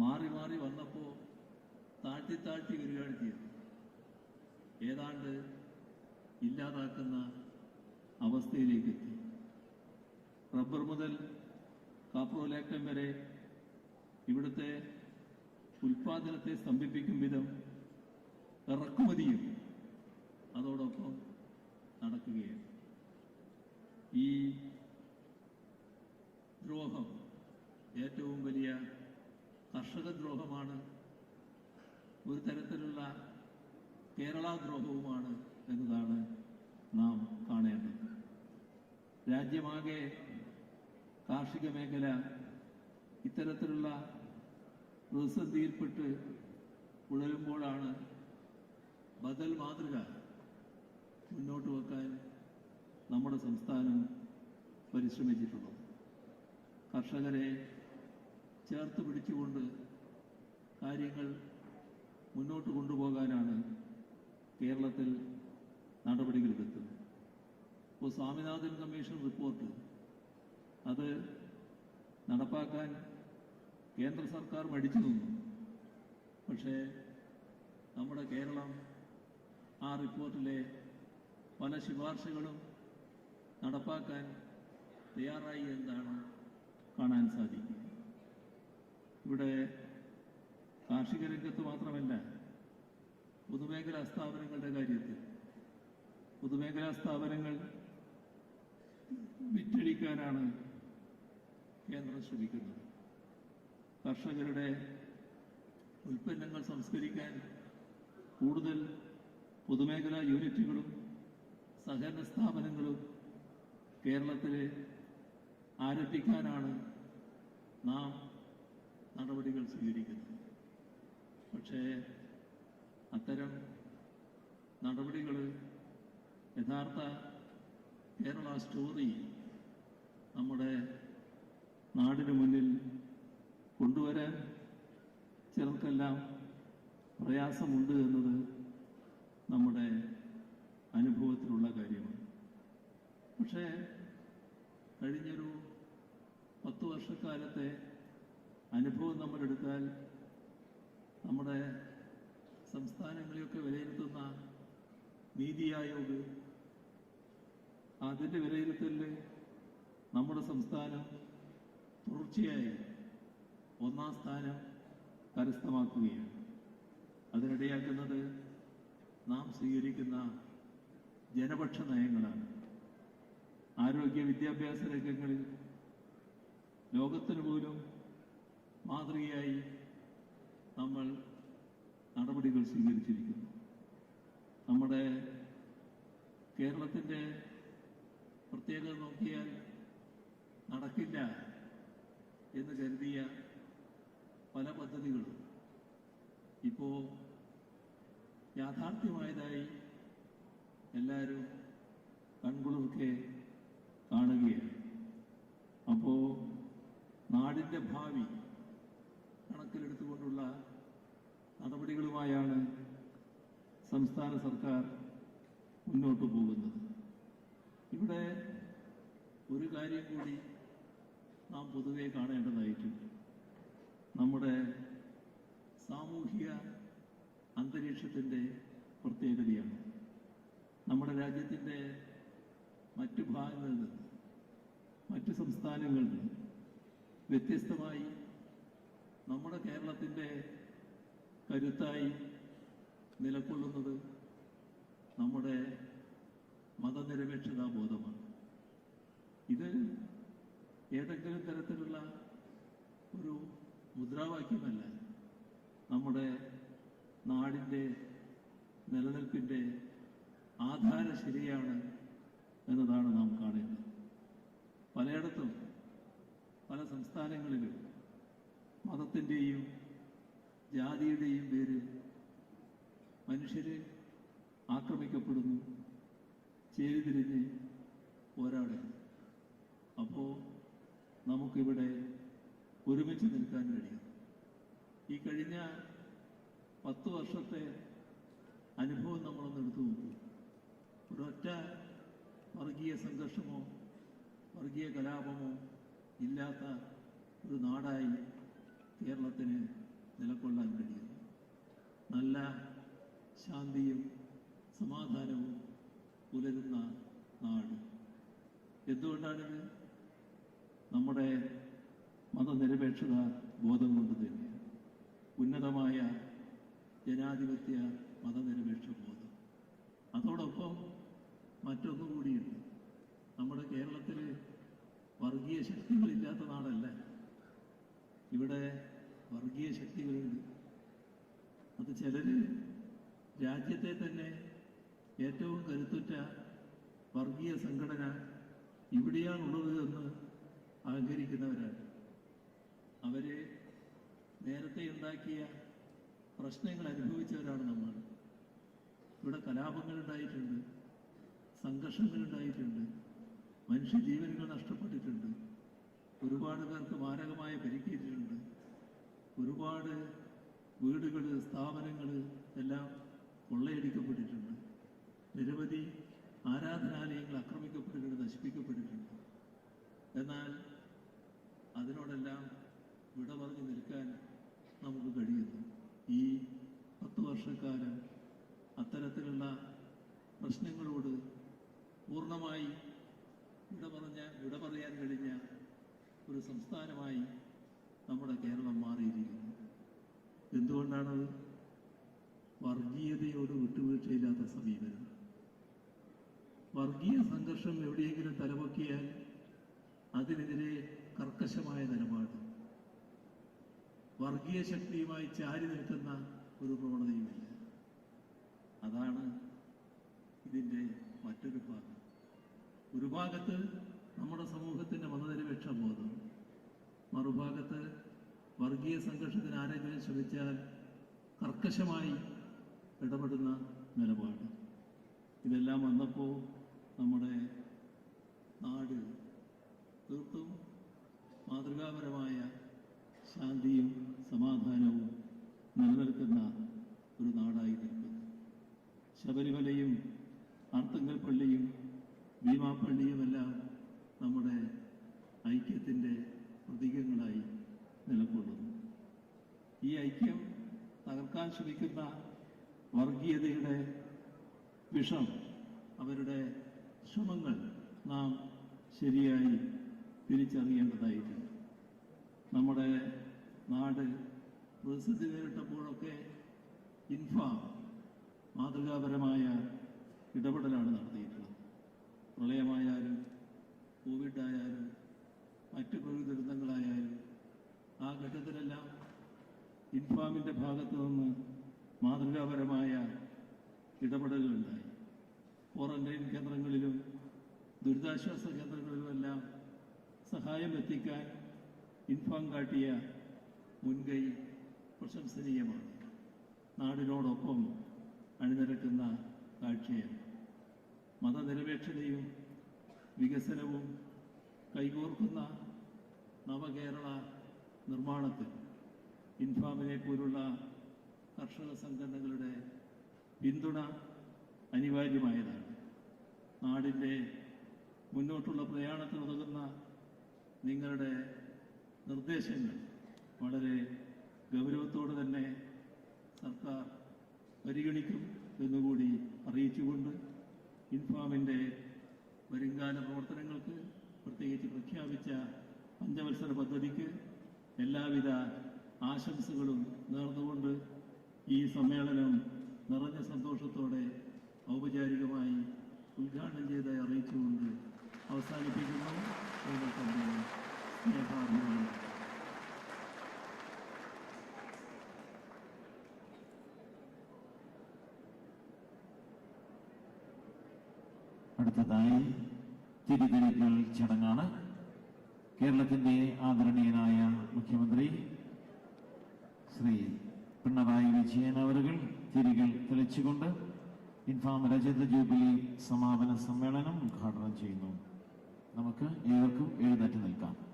മാറി മാറി വന്നപ്പോൾ താഴ്ത്തി താഴ്ത്തി വരികയാണ് ചെയ്യുന്നത് ഏതാണ്ട് ഇല്ലാതാക്കുന്ന അവസ്ഥയിലേക്ക് എത്തി. റബ്ബർ മുതൽ കാപ്രോലാക്ടം വരെ ഇവിടുത്തെ ഉൽപാദനത്തെ സ്തംഭിപ്പിക്കും വിധം ഇറക്കുമതിയും അതോടൊപ്പം നടക്കുകയാണ് ഈ ദ്രോഹം ഏറ്റവും വലിയ കർഷക ദ്രോഹമാണ് ഒരു തരത്തിലുള്ള കേരള ദ്രോഹവുമാണ് എന്നതാണ് നാം കാണേണ്ടത്. രാജ്യമാകെ കാർഷിക മേഖല ഇത്തരത്തിലുള്ള പ്രതിസന്ധിയിൽപ്പെട്ട് ഉഴലുമ്പോഴാണ് ബദൽ മാതൃക മുന്നോട്ട് വെക്കാൻ നമ്മുടെ സംസ്ഥാനം പരിശ്രമിച്ചിട്ടുള്ളത്. കർഷകരെ ചേർത്ത് പിടിച്ചുകൊണ്ട് കാര്യങ്ങൾ മുന്നോട്ട് കൊണ്ടുപോകാനാണ് കേരളത്തിൽ എടുക്കുന്നത് ഇപ്പോൾ സ്വാമിനാഥൻ കമ്മീഷൻ റിപ്പോർട്ട് അത് നടപ്പാക്കാൻ കേന്ദ്ര സർക്കാർ മടിച്ചു നിന്നു. പക്ഷേ നമ്മുടെ കേരളം ആ റിപ്പോർട്ടിലെ പല ശുപാർശകളും നടപ്പാക്കാൻ തയ്യാറായി എന്നാണ് കാണാൻ സാധിക്കുക ഇവിടെ കാർഷിക രംഗത്ത് മാത്രമല്ല പൊതുമേഖലാ സ്ഥാപനങ്ങളുടെ കാര്യത്തിൽ. പൊതുമേഖലാ സ്ഥാപനങ്ങൾ വിറ്റഴിക്കാനാണ് കേന്ദ്രം ശ്രമിക്കുന്നത്. കർഷകരുടെ ഉൽപ്പന്നങ്ങൾ സംസ്കരിക്കാൻ കൂടുതൽ പൊതുമേഖലാ യൂണിറ്റുകളും സഹകരണ സ്ഥാപനങ്ങളും കേരളത്തിൽ ആരംഭിക്കാനാണ് നാം നടപടികൾ സ്വീകരിക്കുന്നത്. പക്ഷേ അത്തരം നടപടികൾ യഥാർത്ഥ കേരള സ്റ്റോറി നമ്മുടെ നാടിനു മുന്നിൽ കൊണ്ടുവരാൻ ചിലർക്കെല്ലാം പ്രയാസമുണ്ട് എന്നത് നമ്മുടെ അനുഭവത്തിലുള്ള കാര്യമാണ്. പക്ഷേ കഴിഞ്ഞൊരു പത്ത് വർഷക്കാലത്തെ അനുഭവം നമ്മളെടുത്താൽ നമ്മുടെ സംസ്ഥാനങ്ങളെയൊക്കെ വിലയിരുത്തുന്ന നീതി ആയോഗ് അതിന്റെ വിലയിരുത്തലിൽ നമ്മുടെ സംസ്ഥാനം തുടർച്ചയായി ഒന്നാം സ്ഥാനം കരസ്ഥമാക്കുകയാണ്. അതിനിടയാക്കുന്നത് നാം സ്വീകരിക്കുന്ന ജനപക്ഷ നയങ്ങളാണ്. ആരോഗ്യ വിദ്യാഭ്യാസ രംഗങ്ങളിൽ ലോകത്തിന് പോലും മാതൃകയായി നമ്മൾ നടപടികൾ സ്വീകരിച്ചിരിക്കുന്നു. നമ്മുടെ കേരളത്തിന്റെ പ്രത്യേകത നോക്കിയാൽ നടക്കില്ല എന്ന് കരുതിയ പല പദ്ധതികളും ഇപ്പോൾ യാഥാർത്ഥ്യമായതായി എല്ലാവരും കൺകുളുമൊക്കെ കാണുകയാണ്. അപ്പോൾ നാടിന്റെ ഭാവി കണക്കിലെടുത്തുകൊണ്ടുള്ള നടപടികളുമായാണ് സംസ്ഥാന സർക്കാർ മുന്നോട്ട് പോകുന്നത്. ഇവിടെ ഒരു കാര്യം കൂടി നാം പൊതുവെ കാണേണ്ടതായിട്ടുണ്ട്. നമ്മുടെ സാമൂഹിക അന്തരീക്ഷത്തിന്റെ പ്രത്യേകതയാണ്. നമ്മുടെ രാജ്യത്തിന്റെ മറ്റു ഭാഗങ്ങളിൽ നിന്ന് മറ്റു സംസ്ഥാനങ്ങളിൽ നിന്ന് വ്യത്യസ്തമായി നമ്മുടെ കേരളത്തിന്റെ കരുത്തായി നിലകൊള്ളുന്നത് നമ്മുടെ മതനിരപേക്ഷതാ ബോധമാണ്. ഇത് ഏതെങ്കിലും തരത്തിലുള്ള ഒരു മുദ്രാവാക്യമല്ല. നമ്മുടെ നാടിന്റെ നിലനിൽപ്പിന്റെ ആധാര ശരിയാണ് എന്നതാണ് നാം കാണേണ്ടത്. പലയിടത്തും പല സംസ്ഥാനങ്ങളിലും മതത്തിന്റെയും ജാതിയുടെയും പേരിൽ മനുഷ്യര് ആക്രമിക്കപ്പെടുന്നു ചേരിതിരിഞ്ഞ് പോരാടുന്നു. അപ്പോൾ നമുക്കിവിടെ ഒരുമിച്ച് നിൽക്കാൻ കഴിയും. ഈ കഴിഞ്ഞ പത്ത് വർഷത്തെ അനുഭവം നമ്മളൊന്ന് എടുത്തു നോക്കൂ. ഒരൊറ്റ വർഗീയ സംഘർഷമോ വർഗീയ കലാപമോ ഇല്ലാത്ത ഒരു നാടായി കേരളത്തിന് നിലകൊള്ളാൻ കഴിയുന്നു നല്ല ശാന്തിയും സമാധാനവും പുലരുന്ന നാട്. എന്തുകൊണ്ടാണിത്? നമ്മുടെ മതനിരപേക്ഷത ബോധം കൊണ്ട് തന്നെ ഉന്നതമായ ജനാധിപത്യ മതനിരപേക്ഷ ബോധം. അതോടൊപ്പം മറ്റൊന്നു കൂടിയുണ്ട്. നമ്മുടെ കേരളത്തിൽ വർഗീയ ശക്തികളില്ലാത്ത നാടല്ല. ഇവിടെ വർഗീയ ശക്തികളുണ്ട്. അത് ചിലര് രാജ്യത്തെ തന്നെ ഏറ്റവും കരുത്തുറ്റ വർഗീയ സംഘടന ഇവിടെയാണുള്ളത് എന്ന് അഹങ്കരിക്കുന്നവരാണ് അവർ നേരത്തെ ഉണ്ടാക്കിയ പ്രശ്നങ്ങൾ അനുഭവിച്ചവരാണ് നമ്മൾ. ഇവിടെ കലാപങ്ങൾ ഉണ്ടായിട്ടുണ്ട് സംഘർഷങ്ങൾ ഉണ്ടായിട്ടുണ്ട് മനുഷ്യജീവനുകൾ നഷ്ടപ്പെട്ടിട്ടുണ്ട് ഒരുപാട് പേർക്ക് മാരകമായ പരിക്കേറ്റിട്ടുണ്ട്. ഒരുപാട് വീടുകൾ സ്ഥാപനങ്ങൾ എല്ലാം കൊള്ളയടിക്കപ്പെട്ടിട്ടുണ്ട്. നിരവധി ആരാധനാലയങ്ങൾ ആക്രമിക്കപ്പെട്ടിട്ടുണ്ട് നശിപ്പിക്കപ്പെട്ടിട്ടുണ്ട്. എന്നാൽ അതിനോടെല്ലാം വിട പറഞ്ഞു നിൽക്കാൻ നമുക്ക് കഴിയുന്നു. ഈ പത്ത് വർഷക്കാലം അത്തരത്തിലുള്ള പ്രശ്നങ്ങളോട് പൂർണമായി വിട പറഞ്ഞ വിട പറയാൻ കഴിഞ്ഞ ഒരു സംസ്ഥാനമായി നമ്മുടെ കേരളം എന്തുകൊണ്ടാണത് വർഗീയതയോട് വിട്ടുവീഴ്ചയില്ലാത്ത സമീപനം? വർഗീയ സംഘർഷം എവിടെയെങ്കിലും തലപൊക്കിയാൽ അതിനെതിരെ കർക്കശമായ നിലപാട്. വർഗീയ ശക്തിയുമായി ചാരി നിൽക്കുന്ന ഒരു പ്രവണതയുമില്ല. അതാണ് ഇതിന്റെ മറ്റൊരു ഭാഗം. ഒരു ഭാഗത്ത് നമ്മുടെ സമൂഹത്തിന്റെ മതനിരപേക്ഷ ബോധം. മറുഭാഗത്ത് വർഗീയ സംഘർഷത്തിന് ആരെങ്കിലും ശ്രമിച്ചാൽ കർക്കശമായി ഇടപെടുന്ന നിലപാട്. ഇതെല്ലാം വന്നപ്പോൾ നമ്മുടെ നാട് തീർത്തും മാതൃകാപരമായ ശാന്തിയും സമാധാനവും നിലനിൽക്കുന്ന ഒരു നാടായി നിൽക്കുന്നു ശബരിമലയും ആർത്തങ്കൽ പള്ളിയും ഭീമാപ്പള്ളിയുമെല്ലാം നമ്മുടെ ഐക്യത്തിന്റെ പ്രതീകങ്ങളായി നിലകൊള്ളുന്നു. ഈ ഐക്യം തകർക്കാൻ ശ്രമിക്കുന്ന വർഗീയതയുടെ വിഷം അവരുടെ ശ്രമങ്ങൾ നാം ശരിയായി തിരിച്ചറിയേണ്ടതായിട്ടുണ്ട്. നമ്മുടെ നാട് പ്രതിസന്ധി നേരിട്ടപ്പോഴൊക്കെ ഇൻഫാം മാതൃകാപരമായ ഇടപെടലാണ് നടത്തിയിട്ടുള്ളത്. പ്രളയമായാലും കോവിഡായാലും മറ്റ് പ്രകൃതി ദുരന്തങ്ങളായാലും ആ ഘട്ടത്തിലെല്ലാം ഇൻഫാമിന്റെ ഭാഗത്തു നിന്ന് മാതൃകാപരമായ ഇടപെടലുകളുണ്ടായി. ക്വാറന്റൈൻ കേന്ദ്രങ്ങളിലും ദുരിതാശ്വാസ കേന്ദ്രങ്ങളിലുമെല്ലാം സഹായം എത്തിക്കാൻ ഇൻഫാം കാട്ടിയ മുൻകൈ പ്രശംസനീയമാണ്. നാടിനോടൊപ്പം അണിനിരക്കുന്ന കാഴ്ചയാണ്. മതനിരപേക്ഷതയും വികസനവും കൈകോർക്കുന്ന നവകേരള നിർമ്മാണത്തിൽ ഇൻഫാമിനെ പോലുള്ള കർഷക സംഘടനകളുടെ പിന്തുണ അനിവാര്യമായതാണ്. നാടിന്റെ മുന്നോട്ടുള്ള പ്രയാണത്തിന് ഉതകുന്ന നിങ്ങളുടെ നിർദ്ദേശങ്ങൾ വളരെ ഗൗരവത്തോടെ തന്നെ സർക്കാർ പരിഗണിക്കും എന്നുകൂടി അറിയിച്ചുകൊണ്ട് ഇൻഫാമിന്റെ വരുംകാല പ്രവർത്തനങ്ങൾക്ക് പ്രത്യേകിച്ച് പ്രഖ്യാപിച്ച പഞ്ചവത്സര പദ്ധതിക്ക് എല്ലാവിധ ആശംസകളും നേർന്നുകൊണ്ട് ഈ സമ്മേളനം നിറഞ്ഞ സന്തോഷത്തോടെ ഔപചാരികമായി ഉദ്ഘാടനം ചെയ്തായി അറിയിച്ചുകൊണ്ട് അവസാനിപ്പിക്കുന്നു. സ്നേഹാഭിമാനം അടുത്തതായി തിരിതെളിക്കൽ ചടങ്ങാണ് കേരളത്തിന്റെ ആദരണീയനായ മുഖ്യമന്ത്രി ശ്രീ പിണറായി വിജയൻ അവരുകൾ തിരികൾ തെളിച്ചുകൊണ്ട് ഇൻഫാം രജത ജൂബിലി സമാപന സമ്മേളനം ഉദ്ഘാടനം ചെയ്യുന്നു. നമുക്ക് ഏവർക്കും എഴുന്നേറ്റ് നിൽക്കാം.